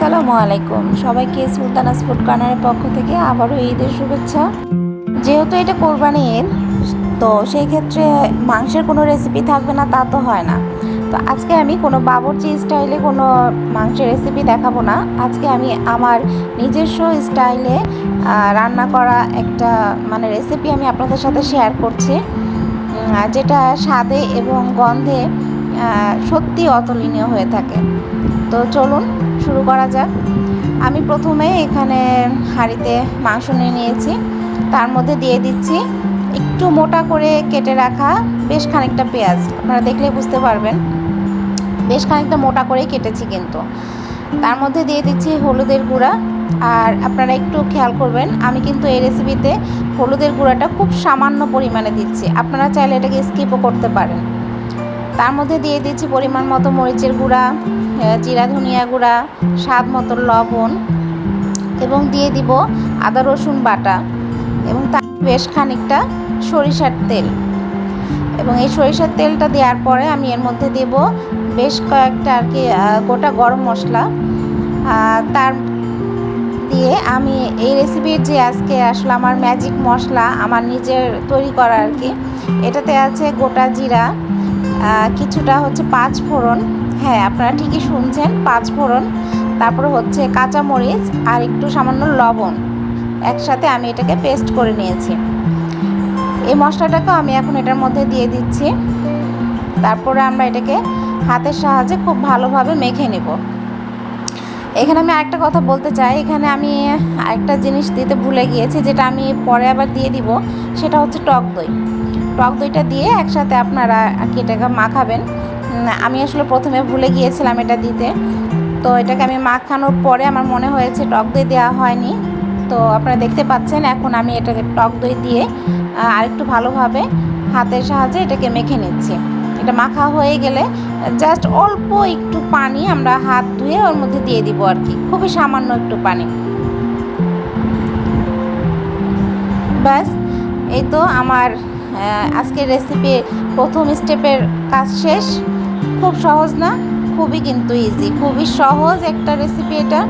আসসালামু আলাইকুম। সবাইকে সুলতানাস ফুড কর্নারের পক্ষ থেকে আবারও ঈদের শুভেচ্ছা। যেহেতু এটা কোরবানি ঈদ, তো সেই ক্ষেত্রে মাংসের কোনো রেসিপি থাকবে না, তা তো হয় না। তো আজকে আমি কোনো বাবরচি স্টাইলে কোনো মাংসের রেসিপি দেখাবো না। আজকে আমি আমার নিজস্ব স্টাইলে রান্না করা একটা মানে রেসিপি আমি আপনাদের সাথে শেয়ার করছি। যেটা স্বাদে এবং গন্ধে সত্যি অতুলনীয় হয়ে থাকে। তো চলুন শুরু করা যাক। আমি প্রথমে এখানে হাঁড়িতে মাংস নিয়ে নিয়েছি। তার মধ্যে দিয়ে দিচ্ছি একটু মোটা করে কেটে রাখা বেশ খানিকটা পেঁয়াজ। আপনারা দেখলে বুঝতে পারবেন, বেশ খানিকটা মোটা করেই কেটেছি কিন্তু। তার মধ্যে দিয়ে দিচ্ছি হলুদের গুঁড়া। আর আপনারা একটু খেয়াল করবেন, আমি কিন্তু এই রেসিপিতে হলুদের গুঁড়াটা খুব সামান্য পরিমাণে দিচ্ছি। আপনারা চাইলে এটাকে স্কিপও করতে পারেন। তার মধ্যে দিয়ে দিচ্ছি পরিমাণ মতো মরিচের গুঁড়া জিরা ধনিয়া গুঁড়া, স্বাদ মতো লবণ এবং দিয়ে দিব আদা রসুন বাটা এবং তার বেশ খানিকটা সরিষার তেল। এবং এই সরিষার তেলটা দেওয়ার পরে আমি এর মধ্যে দেব বেশ কয়েকটা আর কি গোটা গরম মশলা। তার দিয়ে আমি এই রেসিপির যে আজকে আসলে আমার ম্যাজিক মশলা আমার নিজের তৈরি করা আর কি, এটাতে আছে গোটা জিরা কিছুটা হচ্ছে পাঁচ ফোড়ন। হ্যাঁ আপনারা ঠিকই শুনছেন, পাঁচ ফোড়ন। তারপরে হচ্ছে কাঁচা মরিচ আর একটু সামান্য লবণ। একসাথে আমি এটাকে পেস্ট করে নিয়েছি। এই মশলাটাকেও আমি এখন এটার মধ্যে দিয়ে দিচ্ছি। তারপরে আমরা এটাকে হাতের সাহায্যে খুব ভালোভাবে মেখে নেব। এখানে আমি আরেকটা কথা বলতে চাই। এখানে আমি আরেকটা জিনিস দিতে ভুলে গিয়েছি, যেটা আমি পরে আবার দিয়ে দিব। সেটা হচ্ছে টক দই। টক দইটা দিয়ে একসাথে আপনারা এটাকে মাখাবেন। আমি আসলে প্রথমে ভুলে গিয়েছিলাম এটা দিতে। তো এটাকে আমি মাখানোর পরে আমার মনে হয়েছে টক দই দেওয়া হয়নি। তো আপনারা দেখতে পাচ্ছেন, এখন আমি এটাকে টক দই দিয়ে আরেকটু ভালোভাবে হাতের সাহায্যে এটাকে মেখে নিচ্ছি। এটা মাখা হয়ে গেলে জাস্ট অল্প একটু পানি আমরা হাত ধুয়ে ওর মধ্যে দিয়ে দিব আর কি। খুবই সামান্য একটু পানি। ব্যাস, এই তো আমার আজকের রেসিপি প্রথম স্টেপের কাজ শেষ। খুব সহজ না? খুবই কিন্তু ইজি খুবই সহজ একটা রেসিপি এটা।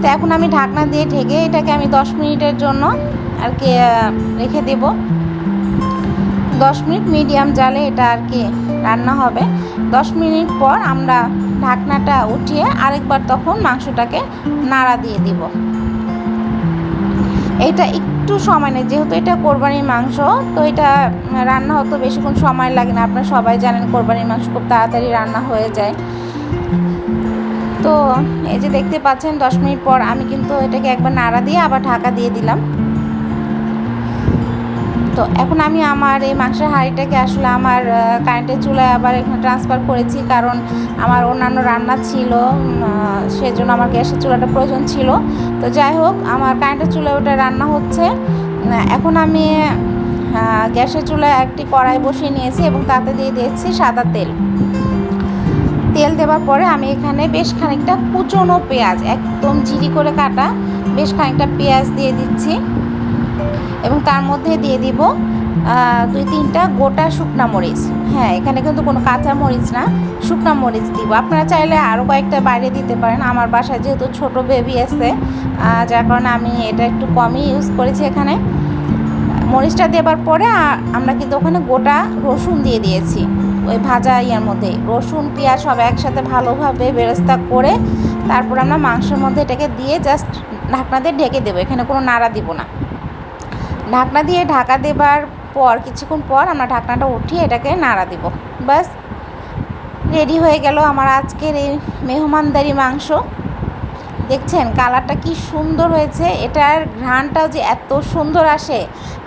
তো এখন আমি ঢাকনা দিয়ে ঢেকে এটাকে আমি দশ মিনিটের জন্য আর কি রেখে দেব। দশ মিনিট মিডিয়াম জালে এটা আর কি রান্না হবে। দশ মিনিট পর আমরা ঢাকনাটা উঠিয়ে আরেকবার তখন মাংসটাকে নাড়া দিয়ে দিব। এটা একটু সময় নেয়। যেহেতু এটা কোরবানির মাংস, তো এটা রান্না হতে বেশিক্ষণ সময় লাগে না। আপনারা সবাই জানেন কোরবানির মাংস খুব তাড়াতাড়ি রান্না হয়ে যায়। তো এই যে দেখতে পাচ্ছেন, দশ মিনিট পর আমি কিন্তু এটাকে একবার নাড়া দিয়ে আবার ঢাকা দিয়ে দিলাম। তো এখন আমি আমার এই মাংসের হাঁড়িটাকে আসলে আমার কারেন্টের চুলায় আবার এখানে ট্রান্সফার করেছি কারণ আমার অন্যান্য রান্না ছিল সেজন্য আমার গ্যাসের চুলাটা প্রয়োজন ছিল। তো যাই হোক, আমার কারেন্টের চুলায় ওটা রান্না হচ্ছে। এখন আমি গ্যাসের চুলায় একটি কড়াই বসিয়ে নিয়েছি এবং তাতে দিয়ে দিয়েছি সাদা তেল। তেল দেওয়ার পরে আমি এখানে বেশ খানিকটা কুচনো পেঁয়াজ, একদম ঝিরি করে কাটা, বেশ খানিকটা পেঁয়াজ দিয়ে দিচ্ছি। এবং তার মধ্যে দিয়ে দিব দুই তিনটা গোটা শুকনা মরিচ। হ্যাঁ এখানে কিন্তু কোনো কাঁচা মরিচ না, শুকনা মরিচ দিব। আপনারা চাইলে আরও কয়েকটা বাইরে দিতে পারেন। আমার বাসায় যেহেতু ছোট বেবি আছে যার কারণে আমি এটা একটু কমই ইউজ করেছি এখানে। মরিচটা দেবার পরে আমরা কিন্তু ওখানে গোটা রসুন দিয়ে দিয়েছি, ওই ভাজা ইয়ার মধ্যে। রসুন, পেঁয়াজ সব একসাথে ভালোভাবে বেরেস্তা করে, তারপর আমরা মাংসের মধ্যে এটাকে দিয়ে জাস্ট ঢাকনা দিয়ে ঢেকে দেবো। এখানে কোনো নাড়া দিব না। ঢাকনা দিয়ে ঢাকা দেবার পর, কিছুক্ষণ পর আমরা ঢাকনাটা উঠিয়ে এটাকে নাড়া দিব। ব্যাস, রেডি হয়ে গেল আমার আজকের এই মেহমানদারি মাংস। দেখছেন কালারটা কি সুন্দর হয়েছে, এটার ঘ্রাণটাও যে এত সুন্দর আসে।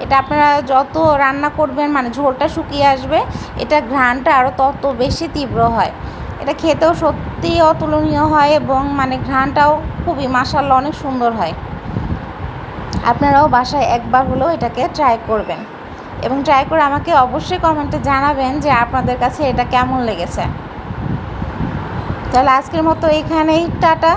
এটা আপনারা যত রান্না করবেন মানে ঝোলটা শুকিয়ে আসবে, এটা ঘ্রাণটা আরও তত বেশি তীব্র হয়। এটা খেতেও সত্যিই অতুলনীয় হয় এবং মানে ঘ্রাণটাও খুবই মাসাল্লা অনেক সুন্দর হয়। আপনারাও বাসায় একবার হলেও এটাকে ট্রাই করবেন। এবং ট্রাই করে আমাকে অবশ্যই কমেন্টে জানাবেন যে আপনাদের কাছে এটা কেমন লেগেছে। তাহলে আজকের মতো এখানেই, টাটা।